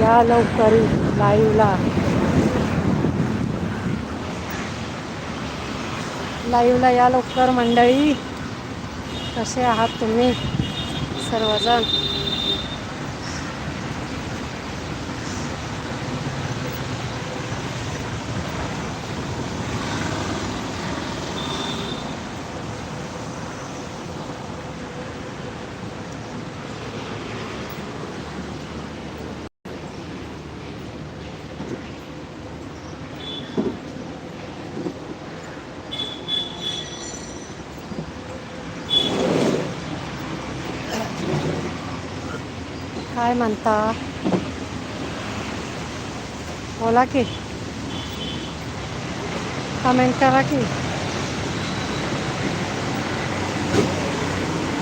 या लवकर लाईव्हला. लाईव्हला या लवकर मंडळी. कसे आहात तुम्ही? सर्वजण. काय म्हणता? बोला की. कमेंट करा की.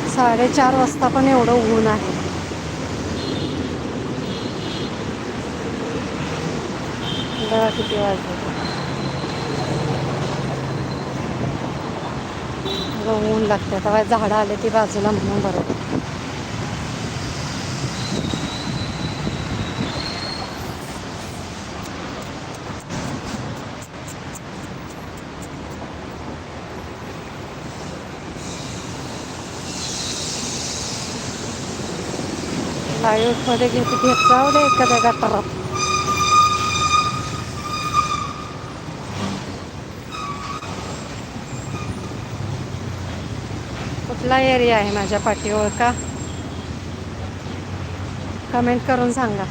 साडेचार वाजता पण एवढं ऊन आहे. बघा किती वाजले. ऊन लागते तेव्हा झाडं आले ती बाजूला म्हणून बरं. लाईव्हमध्ये घेत घेत जाऊ दे एखाद्या गटारात कुठला एरिया आहे माझ्या पाठीवर का कमेंट करून सांगा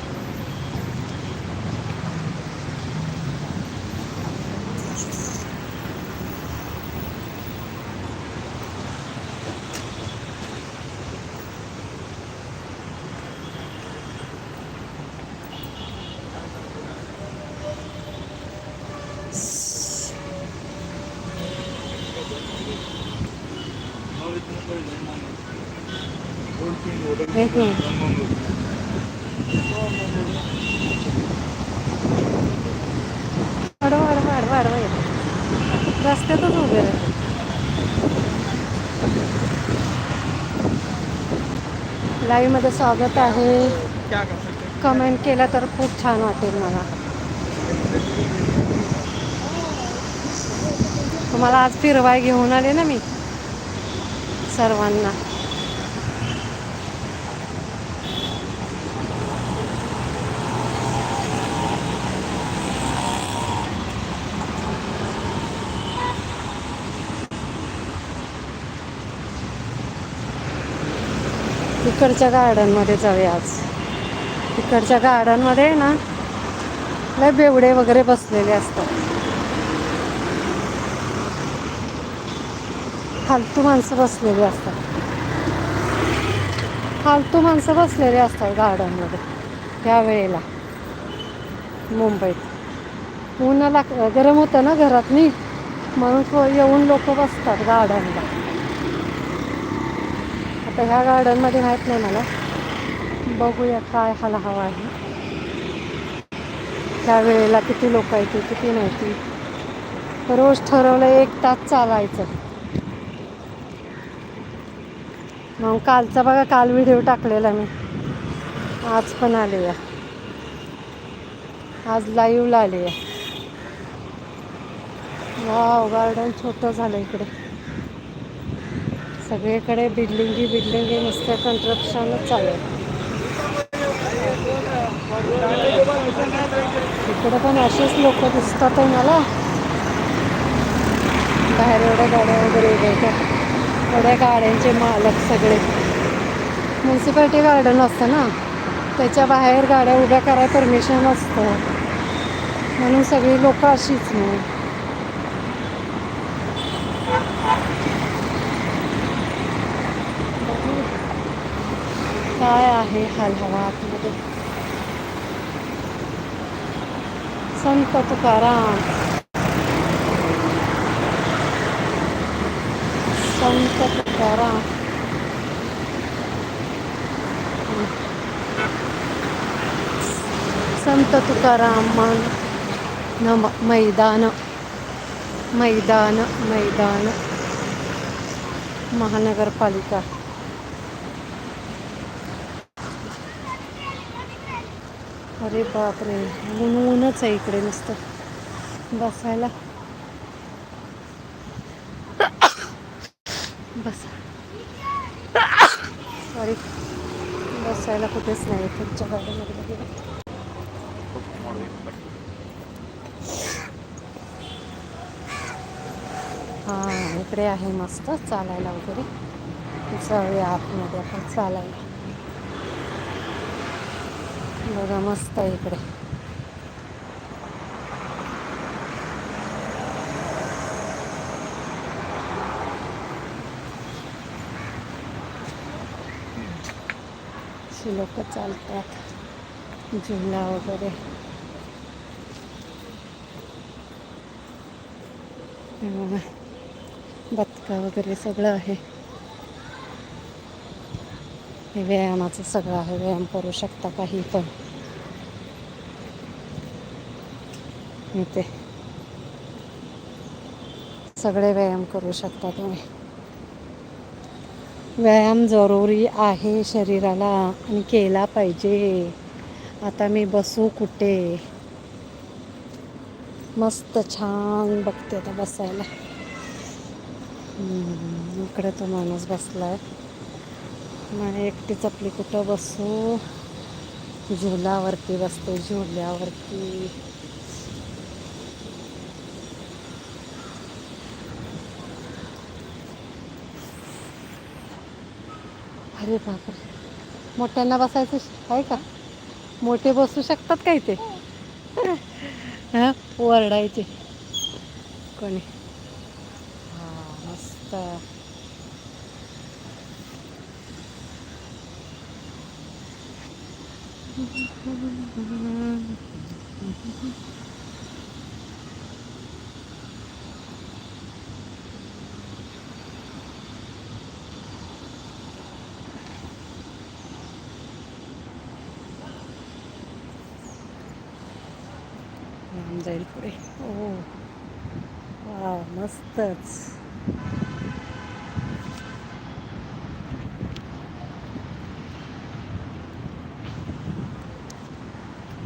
वाढवा वाढवा वाढवा वाढवा येते रस्त्यातच उभे राहते लाईव्हमध्ये स्वागत आहे कमेंट केलं तर खूप छान वाटेल मला. तुम्हाला आज फिरवाय घेऊन आले ना मी सर्वांना. इकडच्या गार्डनमध्ये जाऊया आज. इकडच्या गार्डनमध्ये ना लय बेवडे वगैरे बसलेले असतात. फालतू माणसं बसलेली असतात. फालतू माणसं बसलेली असतात गार्डनमध्ये त्या वेळेला. मुंबईत. ऊन लाग गरम होतं ना घरात नाही म्हणून येऊन लोक बसतात गार्डनला. आता ह्या गार्डनमध्ये माहीत नाही मला. बघूया काय हाला हवा आहे. त्या वेळेला किती लोक येतील किती नाही रोज ठरवलं एक तास चालायचं. मग कालचा बघा काल व्हिडिओ टाकलेला मी. आज पण आले या आज लाईव्हला आले या वाव गार्डन छोटं झालं इकडे. सगळीकडे बिल्डिंगी बिल्डिंगी नुसतं कन्स्ट्रक्शनच चालू इकडे पण असेच लोक दिसतात आहे मला. बाहेर एवढ्या गाड्या वगैरे उभ्या एवढ्या गाड्यांचे मालक सगळे. म्युन्सिपॅलिटी गार्डन असतं ना? त्याच्या बाहेर गाड्या उभ्या करायला परमिशन असतं. म्हणून सगळी लोक अशीच नाही काय आहे हाल हवा आतमध्ये संत तुकाराम. संत तुकाराम. संत तुकाराम मन नम मैदान मैदान मैदान महानगरपालिका. अरे बापरे. ऊन ऊनच आहे इकडे नुसतं. बसायला. बस. सॉरी बसायला कुठेच नाही तुमच्या गाडीमध्ये. हां इकडे आहे मस्त चालायला वगैरे. जाऊया आतमध्ये आपण चालायला. बघा मस्त आहे इकडे. लोक चालतात झुला वगैरे. बदका वगैरे सगळं आहे. व्यायामाचं सगळं आहे व्यायाम करू शकता काही पण. मिळते. सगळे व्यायाम करू शकता तुम्ही. व्यायाम जरुरी आहे शरीराला आणि केला पाहिजे. आता मी बसू कुठे? मस्त छान बघते आता बसायला. इकडे तो माणूस बसलाय. मग एकटीच आपली कुठं बसू? झुलावरती बसते झुल्यावरती. अरे बापरे. मोठ्यांना बसायचं आहे का? मोठे बसू शकतात काय ते हां? ओरडायचे. कोणी? हां मस्त. लांब जाईल पुढे. हो, हो. ओ वा मस्तच.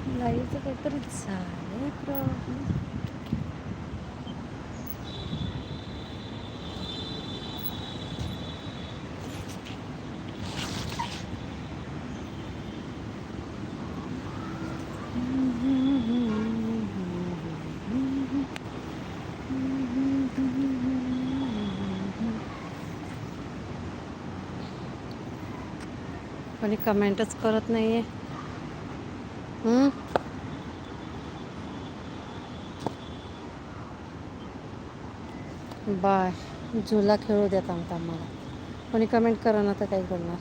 लाईटचं काहीतरी झालं प्रॉब्लेम. कोणी कमेंटच करत नाही आहे बाय. झुला खेळू देत आमचा आम्हाला. कोणी कमेंट करा ना तर काही करणार.